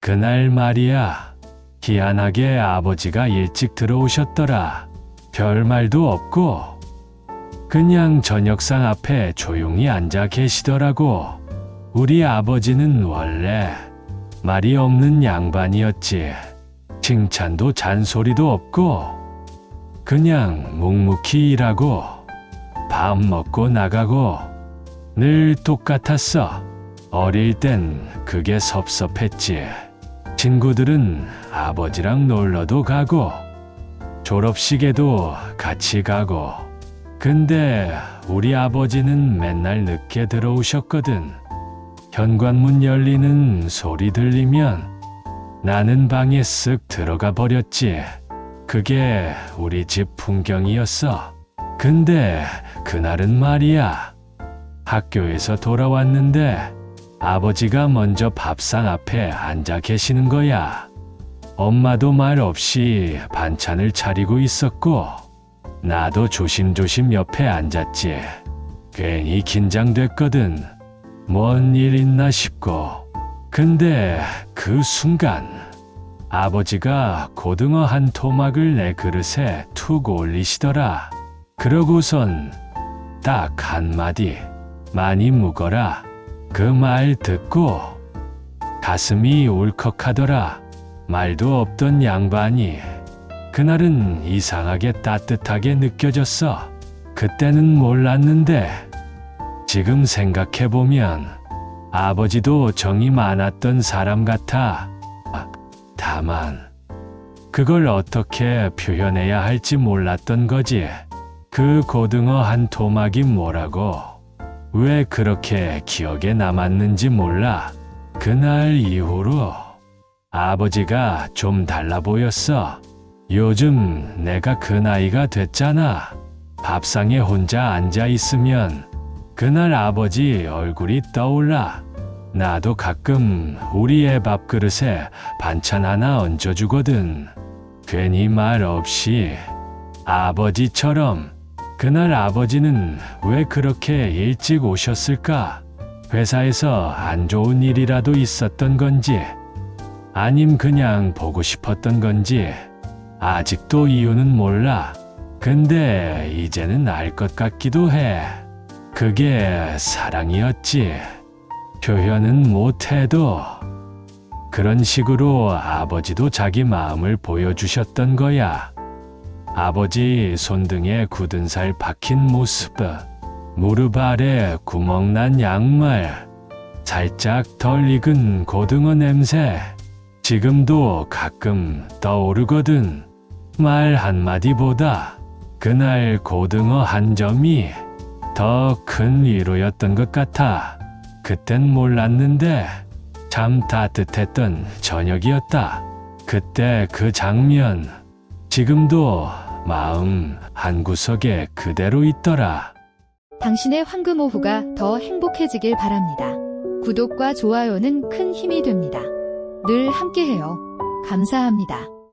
그날 말이야. 희한하게 아버지가 일찍 들어오셨더라. 별 말도 없고, 그냥 저녁상 앞에 조용히 앉아 계시더라고. 우리 아버지는 원래 말이 없는 양반이었지. 칭찬도 잔소리도 없고, 그냥 묵묵히 일하고, 밥 먹고 나가고, 늘 똑같았어. 어릴 땐 그게 섭섭했지. 친구들은 아버지랑 놀러도 가고, 졸업식에도 같이 가고, 근데 우리 아버지는 맨날 늦게 들어오셨거든. 현관문 열리는 소리 들리면 나는 방에 쓱 들어가 버렸지. 그게 우리 집 풍경이었어. 근데 그날은 말이야. 학교에서 돌아왔는데 아버지가 먼저 밥상 앞에 앉아 계시는 거야. 엄마도 말 없이 반찬을 차리고 있었고, 나도 조심조심 옆에 앉았지. 괜히 긴장됐거든. 뭔 일 있나 싶고. 근데 그 순간 아버지가 고등어 한 토막을 내 그릇에 툭 올리시더라. 그러고선 딱 한마디 많이 묵어라. 그 말 듣고 가슴이 울컥하더라. 말도 없던 양반이 그날은 이상하게 따뜻하게 느껴졌어. 그때는 몰랐는데 지금 생각해보면 아버지도 정이 많았던 사람 같아. 아, 다만 그걸 어떻게 표현해야 할지 몰랐던 거지. 그 고등어 한 토막이 뭐라고 왜 그렇게 기억에 남았는지 몰라. 그날 이후로 아버지가 좀 달라 보였어. 요즘 내가 그 나이가 됐잖아. 밥상에 혼자 앉아 있으면 그날 아버지 얼굴이 떠올라. 나도 가끔 우리 애 밥그릇에 반찬 하나 얹어주거든. 괜히 말 없이 아버지처럼 그날 아버지는 왜 그렇게 일찍 오셨을까? 회사에서 안 좋은 일이라도 있었던 건지, 아님 그냥 보고 싶었던 건지, 아직도 이유는 몰라. 근데 이제는 알 것 같기도 해. 그게 사랑이었지. 표현은 못해도 그런 식으로 아버지도 자기 마음을 보여주셨던 거야. 아버지 손등에 굳은 살 박힌 모습, 무릎 아래 구멍난 양말, 살짝 덜 익은 고등어 냄새. 지금도 가끔 떠오르거든. 말 한마디보다 그날 고등어 한 점이 더 큰 위로였던 것 같아. 그땐 몰랐는데 참 따뜻했던 저녁이었다. 그때 그 장면, 지금도 마음 한구석에 그대로 있더라. 당신의 황금 오후가 더 행복해지길 바랍니다. 구독과 좋아요는 큰 힘이 됩니다. 늘 함께해요. 감사합니다.